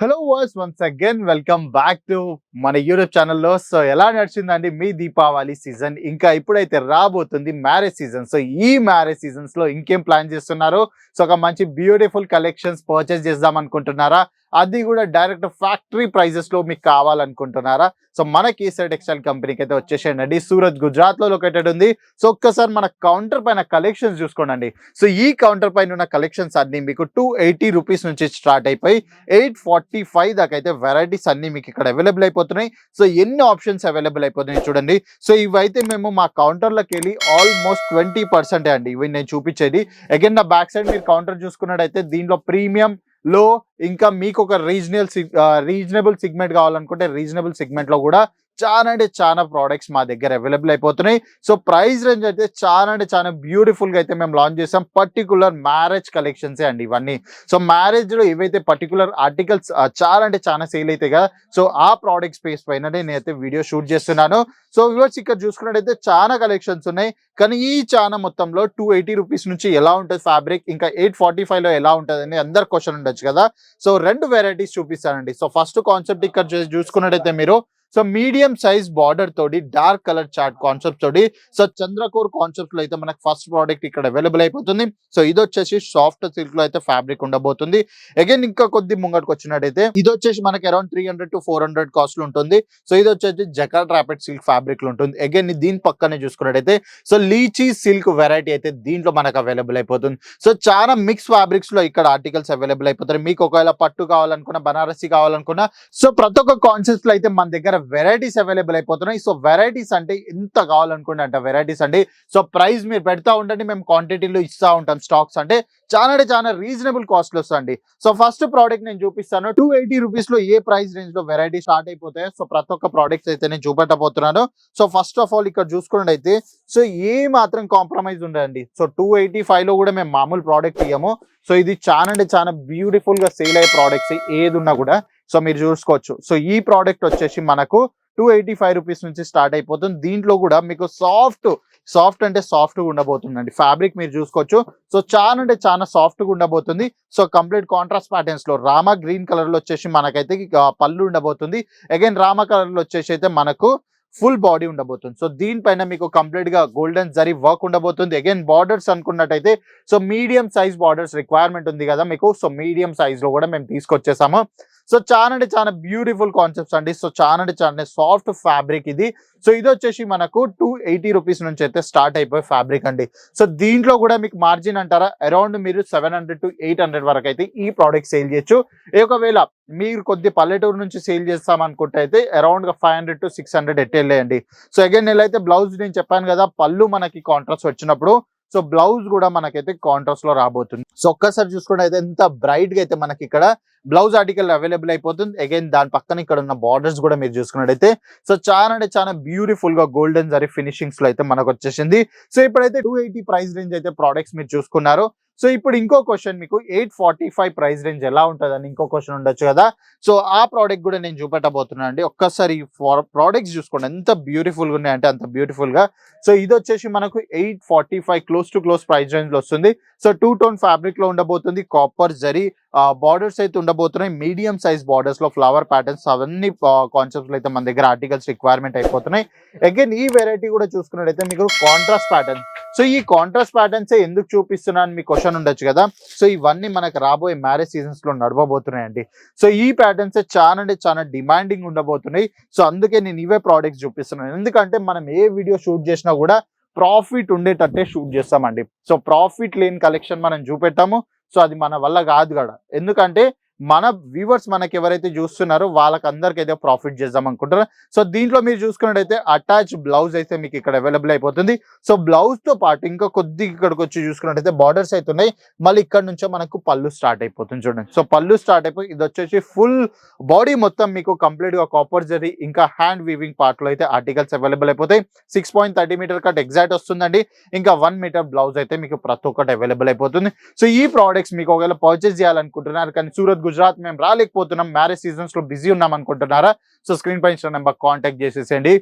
Hello viewers once again welcome back to మన YouTube ఛానల్లో so ఎలా నడిచిందండి? మీ దీపావళి సీజన్ ఇంకా ఇప్పుడైతే రాబోతుంది మ్యారేజ్ సీజన్ సో ఈ మ్యారేజ్ సీజన్స్లో ఇంకేం ప్లాన్ చేస్తున్నారు? సో ఒక మంచి బ్యూటిఫుల్ కలెక్షన్స్ పర్చేస్ చేద్దాం అనుకుంటున్నారా? అది కూడా డైరెక్ట్ ఫ్యాక్టరీ ప్రైజెస్లో మీకు కావాలనుకుంటున్నారా? సో మన కేసర్ టెక్స్టైల్ కంపెనీకి అయితే వచ్చేసేయండి. సూరత్ గుజరాత్లో లొకేటెడ్ ఉంది. సో ఒక్కసారి మన కౌంటర్ పైన కలెక్షన్స్ చూసుకోండి సో ఈ కౌంటర్ పైన ఉన్న కలెక్షన్స్ అన్ని మీకు టూ ఎయిటీ రూపీస్ నుంచి స్టార్ట్ అయిపోయి ఎయిట్ ఫార్టీ ఫైవ్ దాకా అయితే వెరైటీస్ అన్ని మీకు ఇక్కడ అవైలబుల్ అయిపోతున్నాయి. సో ఎన్ని ఆప్షన్స్ అవైలబుల్ అయిపోతున్నాయి చూడండి. సో ఇవైతే మేము మా కౌంటర్లోకి వెళ్ళి ఆల్మోస్ట్ ట్వంటీ పర్సెంటే అండి. ఇవి నేను చూపించేది. అగైన్ నా బ్యాక్ సైడ్ మీరు కౌంటర్ చూసుకున్నట్టయితే దీంట్లో ప్రీమియం లో ఇంకా మీకు ఒక రీజనల్ రీజనబుల్ సిగ్మెంట్ కావాలనుకుంటే రీజనబుల్ సిగ్మెంట్లో కూడా చాలా అంటే చాలా ప్రోడక్ట్స్ మా దగ్గర అవైలబుల్ అయిపోతున్నాయి. సో ప్రైస్ రేంజ్ అయితే చాలా అంటే చాలా బ్యూటిఫుల్గా అయితే మేము లాంచ్ చేసాం. పర్టికులర్ మ్యారేజ్ కలెక్షన్సే అండి ఇవన్నీ. సో మ్యారేజ్లో ఏవైతే పర్టికులర్ ఆర్టికల్స్ చాలా అంటే చాలా సేల్ అయితే కదా సో ఆ ప్రోడక్ట్ స్పేస్ పైన నేనైతే వీడియో షూట్ చేస్తున్నాను. సో వ్యూవర్స్ ఇక్కడ చూసుకున్నట్టయితే చాలా కలెక్షన్స్ ఉన్నాయి. కానీ ఈ చాలా మొత్తంలో టూ ఎయిటీ రూపీస్ నుంచి ఎలా ఉంటుంది ఫ్యాబ్రిక్ ఇంకా ఎయిట్ ఫార్టీ ఫైవ్లో ఎలా ఉంటుంది అని అందరు క్వశ్చన్ ఉండొచ్చు కదా. సో రెండు వెరైటీస్ చూపిస్తానండి. సో ఫస్ట్ కాన్సెప్ట్ ఇక్కడ చూసుకున్నట్టయితే మీరు సో మీడియం సైజ్ బార్డర్ తోటి డార్క్ కలర్ చార్ట్ కాన్సెప్ట్ తోటి సో చంద్రకోర్ కాన్సెప్ట్లో అయితే మనకు ఫస్ట్ ప్రోడక్ట్ ఇక్కడ అవైలబుల్ అయిపోతుంది. సో ఇది వచ్చేసి సాఫ్ట్ సిల్క్లో అయితే ఫ్యాబ్రిక్ ఉండబోతుంది. అగైన్ ఇంకా కొద్ది ముంగటికి వచ్చినట్టయితే ఇది వచ్చేసి మనకి around three hundred to four hundred cost ఉంటుంది. సో ఇది వచ్చేసి జకాట్ ర్యాపిడ్ సిల్క్ ఫ్యాబ్రిక్లో ఉంటుంది. అగైన్ దీని పక్కనే చూసుకున్నట్టయితే సో లీచీ సిల్క్ వెరైటీ అయితే దీంట్లో మనకు అవైలబుల్ అయిపోతుంది. సో చాలా మిక్స్ ఫ్యాబ్రిక్స్లో ఇక్కడ ఆర్టికల్స్ అవైలబుల్ అయిపోతాయి. మీకు ఒకవేళ పట్టు కావాలనుకున్న బనారసి కావాలనుకున్న సో ప్రతి ఒక్క కాన్సెప్ట్లో అయితే మన దగ్గర వెరైటీస్ అవైలబుల్ అయిపోతున్నాయి. సో వెరైటీస్ అంటే ఎంత కావాలనుకుంటే అంట వెరైటీస్ అండి. సో ప్రైస్ మీరు పెడతా ఉండండి మేము క్వాంటిటీలో ఇస్తా ఉంటాం స్టాక్స్ అంటే. చాలా అంటే చాలా రీజనబుల్ కాస్ట్లో వస్తుంది సో ఫస్ట్ ప్రోడక్ట్ నేను చూపిస్తాను. టూ ఎయిటీ రూపీస్లో ఏ ప్రైస్ రేంజ్లో వెరైటీ స్టార్ట్ అయిపోతాయి సో ప్రతి ఒక్క ప్రోడక్ట్స్ అయితే నేను చూపెట్టబోతున్నాను. సో ఫస్ట్ ఆఫ్ ఆల్ ఇక్కడ చూసుకున్నట్టయితే సో ఏ మాత్రం కాంప్రమైజ్ ఉండదండి. సో టూ ఎయిటీ ఫైవ్లో కూడా మేము మామూలు ప్రోడక్ట్ ఇయ్యము. సో ఇది చాలా అంటే చాలా బ్యూటిఫుల్గా సేల్ అయ్యే ప్రోడక్ట్స్ ఏది ఉన్నా కూడా. సో మీరు చూసుకోవచ్చు. సో ఈ ప్రోడక్ట్ వచ్చేసి మనకు టూ ఎయిటీ ఫైవ్ రూపీస్ నుంచి స్టార్ట్ అయిపోతుంది. దీంట్లో కూడా మీకు సాఫ్ట్ సాఫ్ట్ అంటే సాఫ్ట్గా ఉండబోతుందండి. ఫ్యాబ్రిక్ మీరు చూసుకోవచ్చు. సో చాలా అంటే చాలా సాఫ్ట్గా ఉండబోతుంది. సో కంప్లీట్ కాంట్రాస్ట్ ప్యాటర్న్స్లో రామా గ్రీన్ కలర్లో వచ్చేసి మనకైతే పళ్ళు ఉండబోతుంది. అగైన్ రామా కలర్లో వచ్చేసి అయితే మనకు ఫుల్ బాడీ ఉండబోతుంది. సో దీనిపైన మీకు కంప్లీట్గా గోల్డెన్ జరీ వర్క్ ఉండబోతుంది. Again borders అనుకున్నట్టయితే so medium size borders requirement ఉంది కదా మీకు. సో మీడియం సైజ్లో కూడా మేము తీసుకొచ్చేసాము. సో చాలా అంటే చాలా బ్యూటిఫుల్ కాన్సెప్ట్స్ అండి. సో చాలా అంటే చాలా సాఫ్ట్ ఫ్యాబ్రిక్ ఇది. సో ఇది వచ్చేసి మనకు టూ ఎయిటీ రూపీస్ నుంచి అయితే స్టార్ట్ అయిపోయే ఫ్యాబ్రిక్ అండి. సో దీంట్లో కూడా మీకు మార్జిన్ అంటారా? అరౌండ్ మీరు seven hundred to eight hundred వరకు అయితే ఈ ప్రోడక్ట్ సేల్ చేయొచ్చు. ఒకవేళ మీరు కొద్ది పల్లెటూరు నుంచి సేల్ చేస్తాం అనుకుంటే అయితే అరౌండ్గా five hundred to six hundred ఎట్టేళ్ళేయండి so again నేనైతే బ్లౌజ్ నేను చెప్పాను కదా పళ్ళు మనకి కాంట్రాస్ట్ వచ్చినప్పుడు. సో బ్లౌజ్ కూడా మనకైతే కాంట్రాస్ట్లో రాబోతుంది. సో ఒక్కసారి చూసుకుంటే అయితే ఎంత బ్రైట్గా అయితే మనకి ఇక్కడ బ్లౌజ్ ఆర్టికల్ అవైలబుల్ అయిపోతుంది. అగైన్ దాని పక్కన ఇక్కడ ఉన్న బార్డర్స్ కూడా మీరు చూసుకున్నట్టయితే సో చాలా అంటే చాలా బ్యూటిఫుల్గా గోల్డెన్ జరీ ఫినిషింగ్స్లో అయితే మనకు వచ్చేసింది. సో ఇప్పుడైతే టూ ఎయిటీ ప్రైస్ రేంజ్ అయితే ప్రోడక్ట్స్ మీరు చూసుకున్నారు. సో ఇప్పుడు ఇంకో క్వశ్చన్ మీకు eight forty five price range ఎలా ఉంటుందని ఇంకో క్వశ్చన్ ఉండొచ్చు కదా. సో ఆ ప్రోడక్ట్ కూడా నేను చూపెట్టబోతున్నాను అండి. ఒక్కసారి ప్రోడక్ట్స్ చూసుకోండి. ఎంత బ్యూటిఫుల్గా ఉన్నాయంటే అంత బ్యూటిఫుల్గా సో ఇది వచ్చేసి మనకు eight forty five close to close price రేంజ్లో వస్తుంది. సో టూ టోన్ ఫ్యాబ్రిక్లో ఉండబోతుంది. కాపర్ జరీ బార్డర్స్ అయితే ఉండబోతున్నాయి. మీడియం సైజ్ బార్డర్స్లో ఫ్లవర్ ప్యాటర్న్స్ అవన్నీ కాన్సెప్ట్స్ అయితే మన దగ్గర ఆర్టికల్స్ రిక్వైర్మెంట్ అయిపోతున్నాయి. అగైన్ ఈ వెరైటీ కూడా చూసుకున్నట్టయితే మీకు కాంట్రాస్ట్ ప్యాటర్న్ సో ఈ కాంట్రాస్ట్ ప్యాటర్న్స్ ఎందుకు చూపిస్తున్నాను మీ క్వశ్చన్ ఉండొచ్చు కదా. సో ఇవన్నీ మనకు రాబోయే మ్యారేజ్ సీజన్స్లో నడవబోతున్నాయండి. సో ఈ ప్యాటర్న్స్ చాలా అంటే చాలా డిమాండింగ్ ఉండబోతున్నాయి. సో అందుకే నేను ఇవే ప్రోడక్ట్స్ చూపిస్తున్నాను. ఎందుకంటే మనం ఏ వీడియో షూట్ చేసినా కూడా ప్రాఫిట్ ఉండేటట్టే షూట్ చేస్తామండి. సో ప్రాఫిట్ లేని కలెక్షన్ మనం చూపెట్టాము సో అది మన వల్ల కాదు కదా. ఎందుకంటే మన వ్యూవర్స్ మనకి ఎవరైతే చూస్తున్నారో వాళ్ళకి అందరికి అయితే ప్రాఫిట్ చేద్దాం అనుకుంటారు సో దీంట్లో మీరు చూసుకున్నట్టయితే అటాచ్ బ్లౌజ్ అయితే మీకు ఇక్కడ అవైలబుల్ అయిపోతుంది. సో బ్లౌజ్తో పాటు ఇంకా కొద్ది ఇక్కడికి వచ్చి చూసుకున్నట్టయితే బార్డర్స్ అయితే ఉన్నాయి. మళ్ళీ ఇక్కడ నుంచో మనకు పళ్ళు స్టార్ట్ అయిపోతుంది చూడండి. సో పళ్ళు స్టార్ట్ అయిపోయి ఇది వచ్చేసి ఫుల్ బాడీ మొత్తం మీకు కంప్లీట్గా కాపర్ జరీ ఇంకా హ్యాండ్ వీవింగ్ పార్ట్లో అయితే ఆర్టికల్స్ అవైలబుల్ అయిపోతాయి. Six point thirty metre cut exact వస్తుందండి. ఇంకా వన్ మీటర్ బ్లౌజ్ అయితే మీకు ప్రతి ఒక్కటి అవైలబుల్ అయిపోతుంది. సో ఈ ప్రోడక్ట్స్ మీకు ఒకవేళ పర్చేస్ చేయాలనుకుంటున్నారు కానీ సూరత్ గుజరాత్ మేము రాలేకపోతున్నాం. మ్యారేజ్ సీజన్స్లో బిజీ ఉన్నాం అనుకుంటున్నారా? సో స్క్రీన్ పై ఇచ్చిన నెంబర్ కాంటాక్ట్ చేసేసేయండి.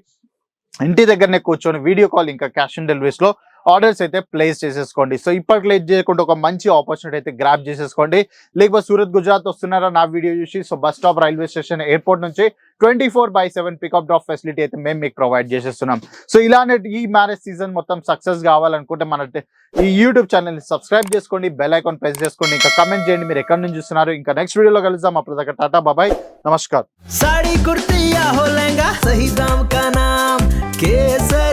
ఇంటి దగ్గరనే కూర్చొని వీడియో కాల్ ఇంకా క్యాష్ ఆన్ డెలివరీస్లో ఆర్డర్స్ అయితే ప్లేస్ చేసేసుకోండి. సో ఇప్పటి లేట్ చేయకుండా ఒక మంచి ఆపర్చునిటీ అయితే గ్రాప్ చేసేసుకోండి. లేకపోతే సూరత్ గుజరాత్ వస్తున్నారా నా వీడియో చూసి so bus stop railway station airport నుంచి twenty four by seven pickup drop facility అయితే మేము మీకు ప్రొవైడ్ చేసేస్తున్నాం. సో ఇలానే ఈ మ్యారేజ్ సీజన్ మొత్తం సక్సెస్ కావాలనుకుంటే మన ఈ యూట్యూబ్ ఛానల్ని సబ్స్క్రైబ్ చేసుకోండి బెల్ ఐకాన్ ప్రెస్ చేసుకోండి ఇంకా కమెంట్ చేయండి. మీరు ఎక్కడి నుంచి చూస్తున్నారు? ఇంకా నెక్స్ట్ వీడియోలో కలుద్దాం. అప్పుడు దగ్గర టాటా బాబాయ్ నమస్కార్. సాడీ కుర్తియా కేసర్